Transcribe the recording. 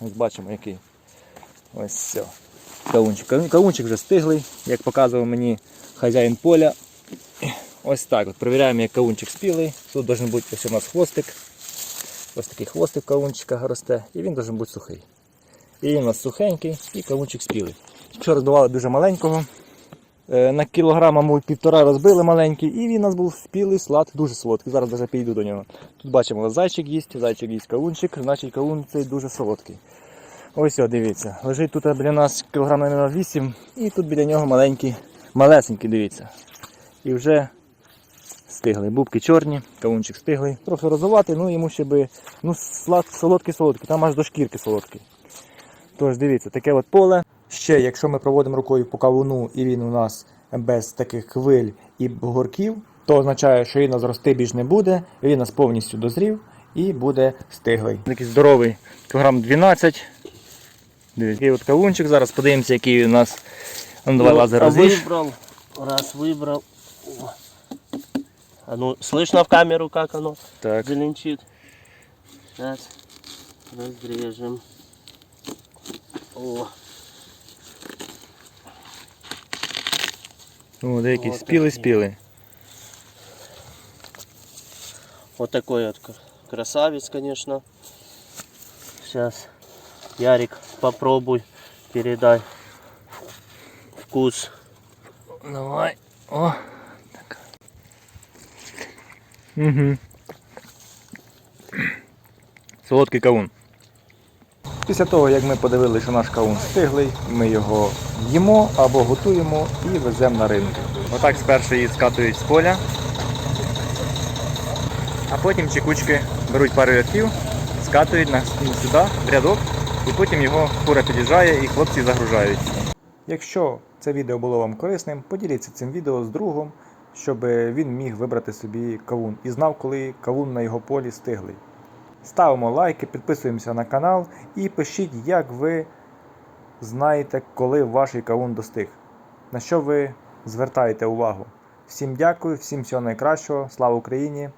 Ось бачимо який. Ось все. Кавунчик. Кавун- Кавунчик вже стиглий, як показував мені хазяїн поля. Ось так. От Провіряємо, як кавунчик спілий. Тут має бути ось у нас хвостик. Ось такий хвостик кавунчика росте, і він має бути сухий. І він у нас сухенький, і кавунчик спілий. Вчора здавали дуже маленького. Е, На кілограм, мабуть, півтора розбили маленький, і він у нас був спілий, слад, дуже солодкий. Зараз навіть підійду до нього. Тут бачимо, зайчик їсть, зайчик їсть кавунчик, значить кавун цей дуже солодкий. Ось о, дивіться. Лежить тут біля нас кілограм на 8, і тут біля нього маленький, малесенький, дивіться. І вже стиглий. Бубки чорні, кавунчик стиглий. Трохи розувати, ну йому ще би ну, слад, солодкий солодкий, там аж до шкірки солодкий. Тож дивіться, таке от поле. Ще, якщо ми проводимо рукою по кавуну і він у нас без таких хвиль і бугорків, то означає, що він у нас рости більш не буде, він у нас повністю дозрів і буде стиглий. Такий здоровий, кілограм 12. Дивіться, такий от кавунчик. Зараз подивимося, який у нас. Ну, давай Ну, лазер а розріж. Выбрал, раз выбрал. О. А ну, слышно в камеру, как оно Так. зеленчит? Сейчас разрежем. О, О, деякий Вот спілий, такий. спілий. вот такой вот красавец, конечно. Сейчас, Ярик, попробуй, передай вкус. Давай. О. Так. Угу. Солодкий кавун. Після того, як ми подивилися, що наш кавун стиглий, ми його їмо або готуємо і веземо на ринок. Отак спершу її скатують з поля, а потім чекучки беруть пару рядків, скатують на, сюди, в рядок, і потім його фура під'їжджає і хлопці загружають. Якщо це відео було вам корисним, поділіться цим відео з другом, щоб він міг вибрати собі кавун і знав, коли кавун на його полі стиглий. Ставимо лайки, підписуємося на канал і пишіть, як ви знаєте, коли ваш кавун достиг. На що ви звертаєте увагу. Всім дякую, всім всього найкращого, слава Україні!